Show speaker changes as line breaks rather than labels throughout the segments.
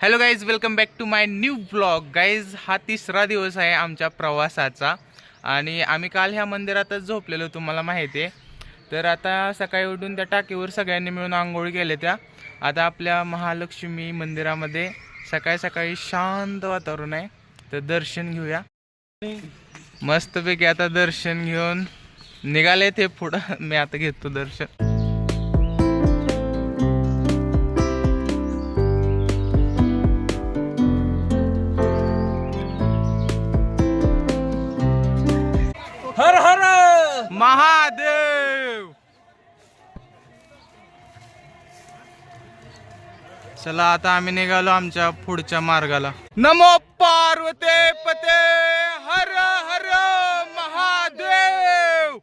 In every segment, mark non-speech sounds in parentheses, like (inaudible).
Hello guys welcome back to my new blog guys हा तिसरा दिवस आहे आमच्या प्रवासाचा. आणि आम्ही काल ह्या मंदिरातच झोपलेलो तुम्हाला माहिती आहे तर आता सकाळी उठून त्या टाकीवर सगळ्यांनी मिळून आंघोळ केल्या त्या. आता आपल्या महालक्ष्मी मंदिरामध्ये सकाळी सकाळी शांत वातावरण आहे. तर दर्शन घेऊया. मस्तपैकी आता दर्शन घेऊन निघाले ते पुढं. मी आता घेतो दर्शन.
हर हर
महादेव। चला आता आम्ही निघालो आमच्या पुढच्या मार्गाला. नमो पार्वते पते हर हर महादेव।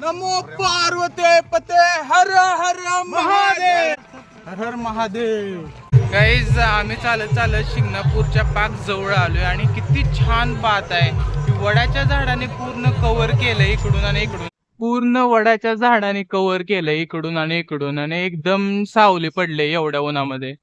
नमो पार्वते पते हर हर महादेव। हर हर महादेव. गाईज आम्ही चालत चालत शिंगणापूरच्या पाक जवळ आलोय आणि किती छान पाहत आहे. वडाच्या झाडाने पूर्ण कव्हर केलंय इकडून आणि इकडून. पूर्ण वडाच्या झाडाने कव्हर केलं इकडून आणि इकडून आणि एकदम सावली पडले एवढ्या उन्हामध्ये.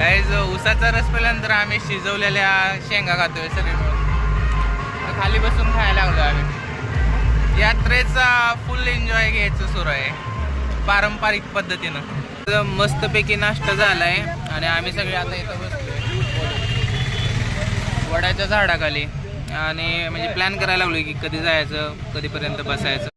गाईज उसाचा रस पेल्यानंतर आम्ही शिजवलेल्या शेंगा खातोय सगळे खाली बसून खायला लागलो आम्ही. यात्रेचा फुल एन्जॉय घ्यायचं सुरू आहे. पारंपरिक पद्धतीनं. मस्तपैकी नाश्ता झालाय आणि आम्ही सगळे आता इथं बसतोय वडाच्या झाडाखाली. आणि म्हणजे प्लॅन करायला लागलोय की कधी जायचं कधीपर्यंत बसायचं.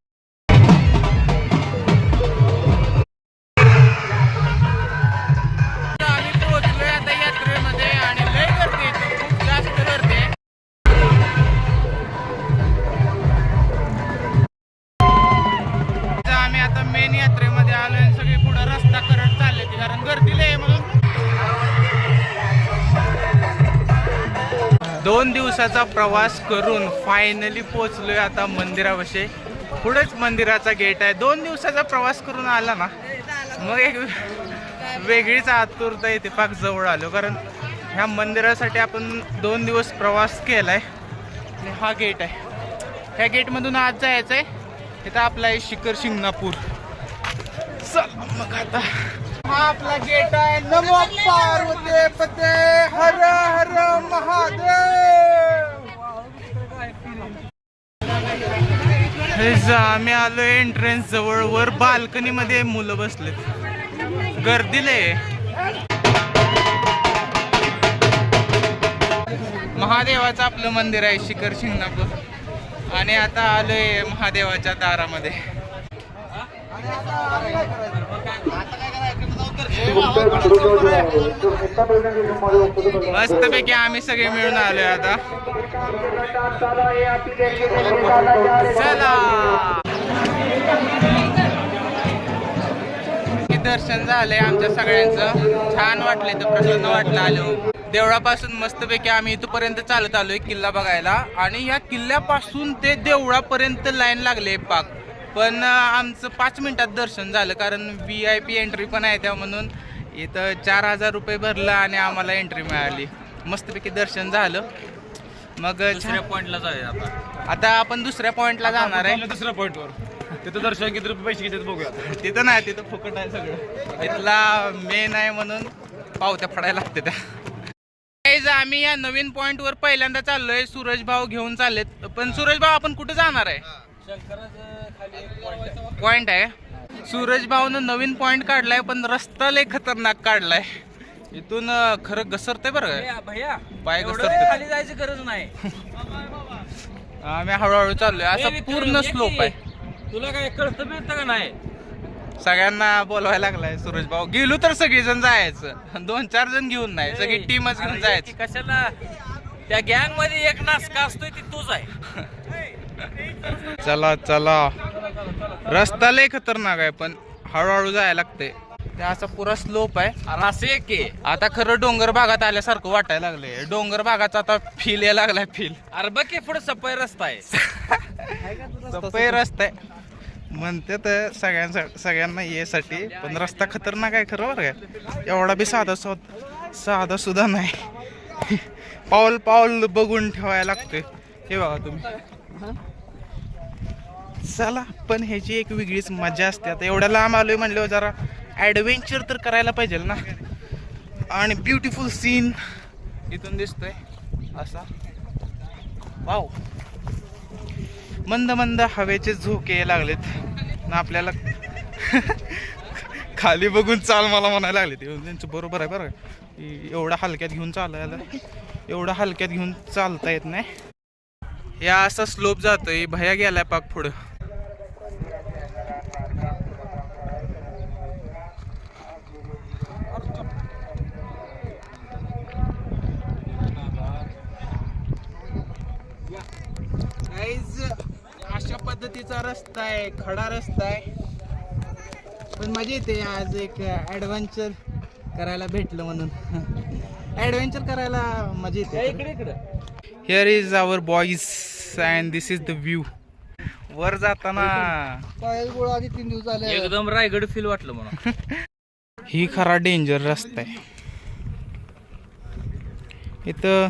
आता मेन यात्रेमध्ये आलो आणि सगळी पुढं रस्ता करत चालले ती कारण गर्दी लय आहे म्हणून. दोन दिवसाचा प्रवास करून फायनली पोहोचलोय आता मंदिराविषयी. पुढेच मंदिराचा गेट आहे. दोन दिवसाचा प्रवास करून आला ना मग एक वेगळीच आतुरता येते पाक जवळ आलो. कारण ह्या मंदिरासाठी आपण दोन दिवस प्रवास केलाय आहे हा गेट आहे. ह्या गेटमधून आज जायचं आहे इथं आपला आहे शिखर शिंगणापूर. चल मग आता. हा आपला गेट आहे. नमो पार्वते पते. हर हर महादेव. जा, आम्ही आलो एंट्रन्स जवळ. वर बाल्कनी मध्ये मुलं बसलेत. गर्दीले. आहे. महादेवाचं आपलं मंदिर आहे शिखर शिंगणापूर. आणि आता आलोय महादेवाच्या दारामध्ये. मस्तपैकी आम्ही सगळे मिळून आलोय आता. चला. दर्शन झालंय आमच्या सगळ्यांचं. छान वाटलंय तर प्रसन्न वाटलं आलो. देवळापासून मस्तपैकी आम्ही इथपर्यंत चालत आलोय किल्ला बघायला. आणि या किल्ल्यापासून ते देवळापर्यंत लाईन लागले पाक. पण आमचं पाच मिनिटात दर्शन झालं कारण व्ही आय पी एंट्री पण आहे त्या म्हणून इथं चार हजार रुपये भरलं आणि आम्हाला एंट्री मिळाली. मस्तपैकी दर्शन झालं. मग
दुसऱ्या पॉइंटला जाऊया आता.
आता आपण दुसऱ्या पॉइंटला जाणार आहे.
दुसऱ्या पॉइंटवर तिथं दर्शन किती रुपये पैसे किती बघूया
तिथं नाही तिथं फुकट आहे सगळं. इथला मेन आहे म्हणून पावत्या पडायला लागते त्या. Guys, आम्ही या नवीन पॉइंट वर पहिल्यांदा चाललोय. सूरज भाऊ घेऊन चाललेत. पण सूरज भाऊ आपण कुठे जाणार आहे? पॉइंट आहे. सूरज भाऊनं नवीन पॉइंट काढलाय पण रस्ता लय खतरनाक काढलाय. इथून खरं घसरते बरं?
भैया
पाय घसरते
खाली जायची गरज नाही.
आम्ही हळूहळू चाललोय. असं पूर्ण. स्लोप आहे.
तुला काय कळतं मिळतं का नाही?
सगळ्यांना बोलवायला लागलाय सूरज भाऊ. गेलो तर सगळेजण जायचं. दोन चार जण घेऊन नाही सगळी टीमच घेऊन जायचं.
कशाला? त्या गँगमध्ये एक नासका असतोय ती तूच आहे.
चला चला. रस्ता लय खतरनाक आहे पण हळूहळू जायला लागते ते असा पुरा स्लोप आहे.
अरे असं एक आहे.
आता खरं डोंगर भागात आल्यासारखं वाटायला लागले डोंगर भागाचा आता फील यायला लागलाय फील
अरे बघ पुढे सपाय रस्ता आहे.
सफाई रस्ता आहे. (laughs) म्हणते तर सगळ्यांसा सगळ्यांना येसाठी. पण रस्ता खतरनाक आहे खरं बरं काय एवढा बी साधा सो- साधा सुद्धा नाही. पाऊल पाऊल बघून ठेवायला लागतोय. हे बघा तुम्ही. चला पण ह्याची एक वेगळीच मजा असते. आता एवढ्या लांब आलोय म्हणल्यावर जरा ॲडव्हेंचर तर करायला पाहिजे ना. आणि ब्युटिफुल सीन इथून दिसतोय असा. वाव मंद मंद हवेचे झोके लागलेत. ना आपल्याला (laughs) खाली बघून चाल मला म्हणायला लागले. ते त्यांचं बरोबर आहे बरं की? एवढा हलक्यात घेऊन चालायला एवढा हलक्यात घेऊन चालता येत नाही. या असा स्लोप जातोय. भया गेलाय पाक पुढं Guys, अशा पद्धतीचा रस्ता आहे खडा रस्ता आहे. पण मजा येते आज एक ऍडव्हेंचर करायला भेटलं म्हणून. ऍडव्हेंचर करायला मजा येते.
इकडे इकडे.
Here is our boys and this is the view वर जाताना
आधी तीन दिवस झाले.
एकदम रायगड फील वाटलं मला. (laughs)
ही खरा डेंजर रस्ता आहे. इथं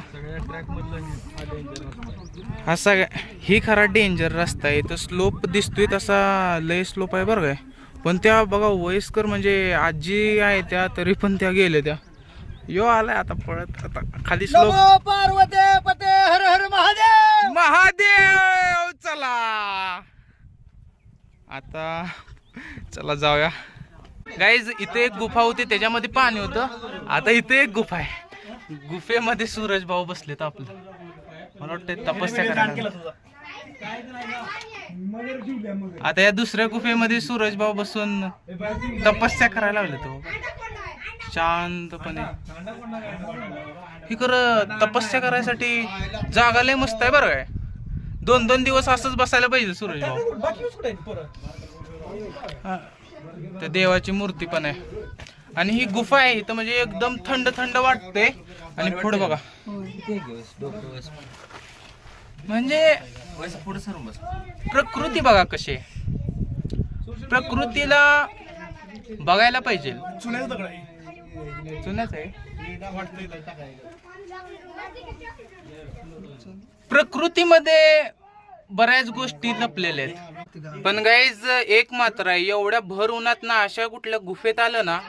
हा सगळ्या ही खरा डेंजर रस्ता आहे. इथं स्लोप दिसतोय तसा लय स्लोप आहे बरं काय पण त्या बघा वयस्कर म्हणजे आजी आहे त्या तरी पण त्या गेल्या त्या. यो आलाय आता पळत आता खाली स्लोप
पार्वते पते हर हर महादेव!
महादेव! चला. आता चला जाऊया. गाईज इथे एक गुफा होती त्याच्यामध्ये पाणी होतं. आता इथे एक गुफा आहे. गुफेमध्ये सूरज भाऊ बसलेत आपलं. मला वाटतं तपस्या करायला आता या दुसऱ्या गुफेमध्ये सूरज भाऊ बसून तपस्या करायला लागले तो. शांतपणे. ही खरं तपस्या करायसाठी जागा लय मस्त आहे बरं काय. दोन दोन दिवस असंच बसायला पाहिजे सूरज भाऊ. हा. त्या देवाची मूर्ती पण आहे. आणि ही गुफा आहे इथं म्हणजे एकदम थंड थंड वाटते आणि पुढे बघा. म्हणजे
पुढे सरून बस.
प्रकृती बघा कशी आहे. प्रकृतीला बघायला पाहिजे. आहे. प्रकृतीमध्ये बऱ्याच गोष्टी लपलेल्या आहेत. पण गाईज एक मात्र आहे एवढ्या भर उन्हात ना अशा कुठल्या गुफेत आलं ना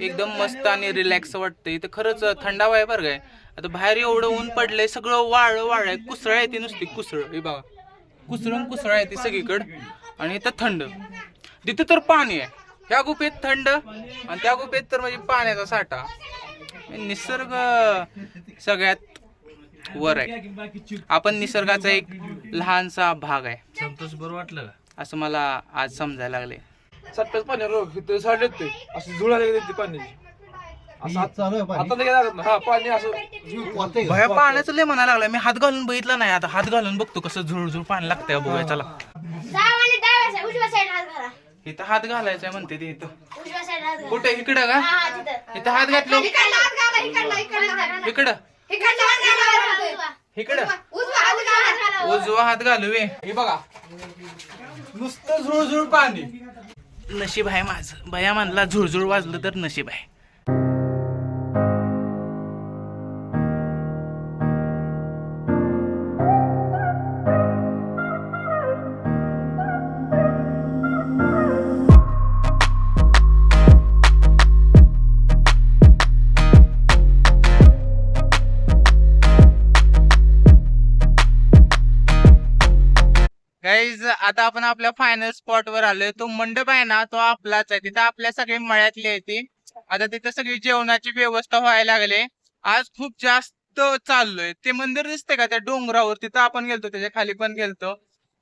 एकदम मस्त आणि रिलॅक्स वाटतं इथं खरंच थंडावा आहे बरं काय. आता बाहेर एवढं ऊन पडलंय सगळं वाळ वाळ आहे. कुसळ आहे ती नुसती कुसळ. हे बघा. कुसळून कुसळ आहे ती सगळीकडं. आणि इथं थंड. तिथं तर पाणी आहे. ह्या गुफेत थंड आणि त्या गुफेत तर म्हणजे पाण्याचा साठा. निसर्ग सगळ्यात वर आहे. आपण निसर्गाचा एक लहानसा भाग आहे.
संतोष बरं वाटलं का?
असं मला आज समजायला लागले
सट्ट्याच पाणी रोग इथं साडे ते. असं जुळायला गेली ती पाण्याची. असं
चालू आहे
आता नाही लागत ना. हा पाणी असं
पाणी
भया पाण्याचं लय म्हणायला लागलं मी हात घालून बघितलं नाही. आता हात घालून बघतो कसं झुळझुळ पाणी लागतंय बघूया चला.
सामान्य डाव्या साईड उजव्या साईड हात घाला.
इथं हात घालायचा म्हणते ते इथं.
उजव्या साईड हात घाला.
कुठे? इकडं का?
हा तिथं.
इथं हात घातलो.
हात घाला
इकडं
इकडनं हात घाला.
इकडं.
उजवा हात घाला.
उजवा हात घालू वे. हे बघा. नुसतं झुळझुळ पाणी. नशीब आहे माझं. भया म्हणला झुळझुळ वाजलं तर नशीब आहे. गाईज आता आपण आपल्या फायनल स्पॉट वर आलोय. तो मंडप आहे ना तो आपलाच आहे. तिथं आपल्या सगळे मळ्यातले येते आता तिथं सगळी जेवणाची व्यवस्था व्हायला लागले. आज खूप जास्त चाललोय. ते मंदिर दिसते का? त्या डोंगरावर. तिथं आपण गेलतो त्याच्याखाली पण गेलतो.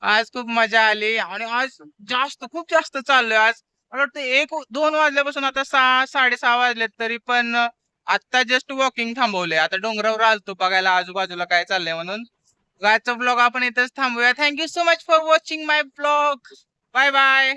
आज खूप मजा आली. आणि आज जास्त खूप जास्त चाललोय आज. मला वाटतं एक दोन वाजल्यापासून आता सहा साडेसहा वाजलेत तरी पण आता जस्ट वॉकिंग थांबवलंय. आता डोंगरावर आलतो बघायला. आजूबाजूला काय चाललंय म्हणून. आजचा ब्लॉग आपण इथंच थांबूया. Thank you so much for watching my blog bye bye